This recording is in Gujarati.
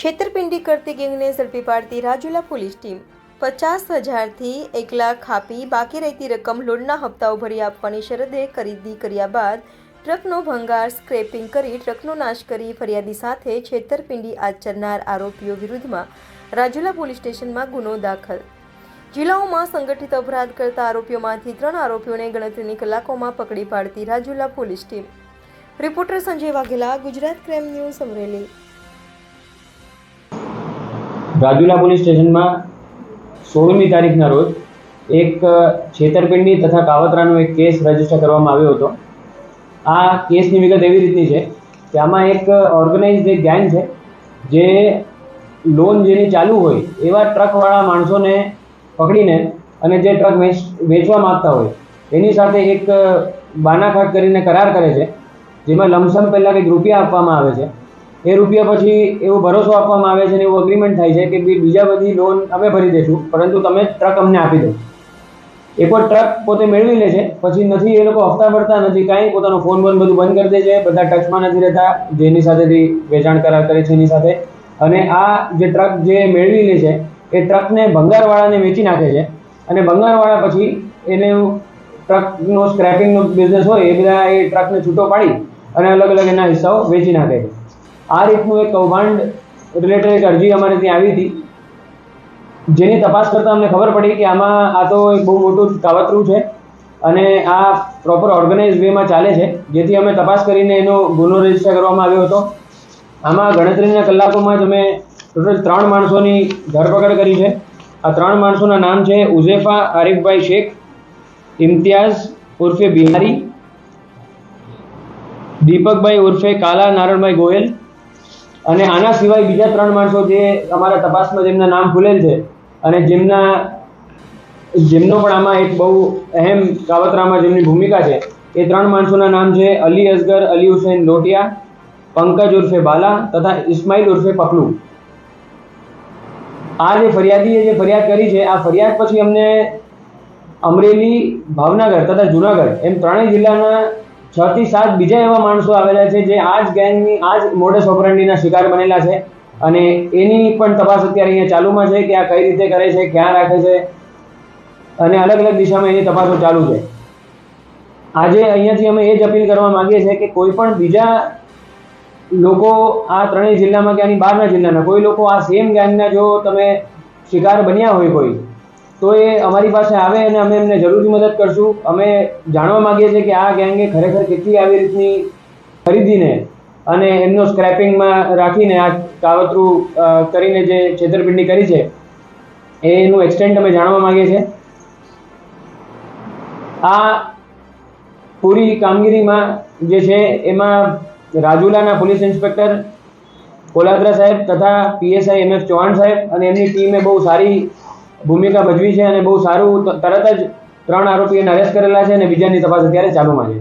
છેતરપિંડી કરતી ગેંગને ઝડપી પાડતી રાજુલા પોલીસ ટીમ. પચાસ હજારથી એક લાખ આપી બાકી રહેતી રકમ લોનના હપ્તાઓ ભરી આપવાની શરતે ખરીદી કર્યા બાદ ટ્રકનો ભંગાર, સ્ક્રેપિંગ કરી ટ્રકનો નાશ કરી ફરિયાદી સાથે છેતરપિંડી આચરનાર આરોપીઓ વિરુદ્ધમાં રાજુલા પોલીસ સ્ટેશનમાં ગુનો દાખલ. જિલ્લાઓમાં સંગઠિત અપરાધ કરતા આરોપીઓમાંથી ત્રણ આરોપીઓને ગણતરીની કલાકોમાં પકડી પાડતી Rajula police team. Reporter Sanjay Vaghela, Gujarat crime news Amreli. Rajula police સ્ટેશનમાં સોળમી તારીખના રોજ એક છેતરપિંડી તથા કાવતરાનો એક કેસ રજિસ્ટર કરવામાં આવ્યો હતો. આ કેસની વિગત એવી રીતની છે કે આમાં એક ઓર્ગેનાઇઝ એક ગેંગ છે જે લોન જેની ચાલુ હોય એવા ટ્રકવાળા માણસોને પકડીને અને જે ટ્રક વેચ, વેચવા માગતા હોય એની સાથે એક બાનાખાટ કરીને કરાર કરે છે, જેમાં લમસમ પહેલાં કંઈક રૂપિયા આપવામાં આવે છે. એ રૂપિયા પછી એવો ભરોસો આપવામાં આવે છે અને એવું અગ્રીમેન્ટ થાય છે કે બીજા બધી લોન અમે ભરી દઈશું, પરંતુ તમે ટ્રક અમને આપી દો. એકવાર ટ્રક પોતે મેળવી લે છે, પછી નથી, એ લોકો હપ્તા ભરતા નથી, કાંઈ પોતાનો ફોન બોન બધું બંધ કરી દે છે, બધા ટચમાં નથી રહેતા, જેની સાથેથી વેચાણ કરાર કરે છે એની સાથે. અને આ જે ટ્રક જે મેળવી લે છે, એ ટ્રકને ભંગારવાળાને વેચી નાખે છે. અને ભંગારવાળા પછી એને ટ્રકનો સ્ક્રેપિંગનો બિઝનેસ હોય, એ બધા એ ટ્રકને છૂટો પાડી અને અલગ અલગ એના હિસ્સાઓ વેચી નાખે છે. આ રીતનું એક કૌભાંડ રિલેટેડ એક અરજી અમારે ત્યાં આવી હતી. જેની તપાસ કરતાં અમને ખબર પડી કે આમાં આ તો એક બહુ મોટું કાવતરું છે અને આ પ્રોપર ઓર્ગેનાઇઝ વેમાં ચાલે છે, જેથી અમે તપાસ કરીને એનો ગુનો રજિસ્ટર કરવામાં આવ્યો હતો. આમાં ગણતરીના કલાકોમાં જ અમે ટોટલ ત્રણ માણસોની ધરપકડ કરી છે. આ ત્રણ માણસોના નામ છે ઉઝેફા, આરિફભાઈ શેખ, ઇમ્તિયાઝ ઉર્ફે બિહારી, દીપકભાઈ ઉર્ફે કાલા નારણભાઈ ગોયલ અને આના સિવાય બીજા ત્રણ માણસો જે અમારા તપાસમાં જેમના નામ ખુલેલ છે અને જેમના જેમનો પણ આમાં એક બહુ અહેમ કાવતરામાં જેમની ભૂમિકા છે, એ ત્રણ માણસોના નામ છે અલી અસગર, અલી હુસૈન લોટિયા, પંકજ ઉર્ફે બાલા તથા ઇસ્માઇલ ઉર્ફે પકલુ. આ જે ફરિયાદીએ જે ફરિયાદ કરી છે, આ ફરિયાદ પછી અમને અમરેલી, ભાવનગર તથા જુનાગઢ એમ ત્રણેય જિલ્લાના છ થી સાત બીજા એવા માણસો આવેલા છે જે આ જ ગેંગની, આ જ મોડસ ઓપરેન્ડીના શિકાર બનેલા છે. અને એની પણ તપાસ અત્યારે અહીંયા ચાલુમાં છે કે આ કઈ રીતે કરે છે, ક્યાં રાખે છે. અને અલગ અલગ દિશામાં એની તપાસો ચાલુ છે. આજે અહીંયાથી અમે એ જ અપીલ કરવા માંગીએ છીએ કે કોઈ પણ બીજા લોકો આ ત્રણેય જિલ્લામાં કે આની બહારના જિલ્લાના, કોઈ લોકો આ સેમ ગેંગના જો તમે શિકાર બન્યા હોય કોઈ તો એ અમારી પાસે આવે અને અમે એમને જરૂરથી મદદ કરશું. અમે જાણવા માગીએ છીએ કે આ ગેંગે ખરેખર કેટલી આવી રીતની ખરીદીને અને એમનો સ્ક્રેપિંગમાં રાખીને આ કાવતરું કરીને જે છેતરપિંડી કરી છે, એનું એક્સટેન્ટ અમે જાણવા માંગીએ છીએ. આ પૂરી કામગીરીમાં જે છે, એમાં રાજુલાના પોલીસ ઇન્સ્પેક્ટર કોલાદ્રા સાહેબ તથા પીએસઆઈ એમ એફ ચૌહાણ સાહેબ અને એમની ટીમે બહુ સારી ભૂમિકા ભજવી છે અને બહુ સારું તરત જ ત્રણ આરોપીઓને અરેસ્ટ કરેલા છે અને બીજાની તપાસ અત્યારે ચાલુમાં છે.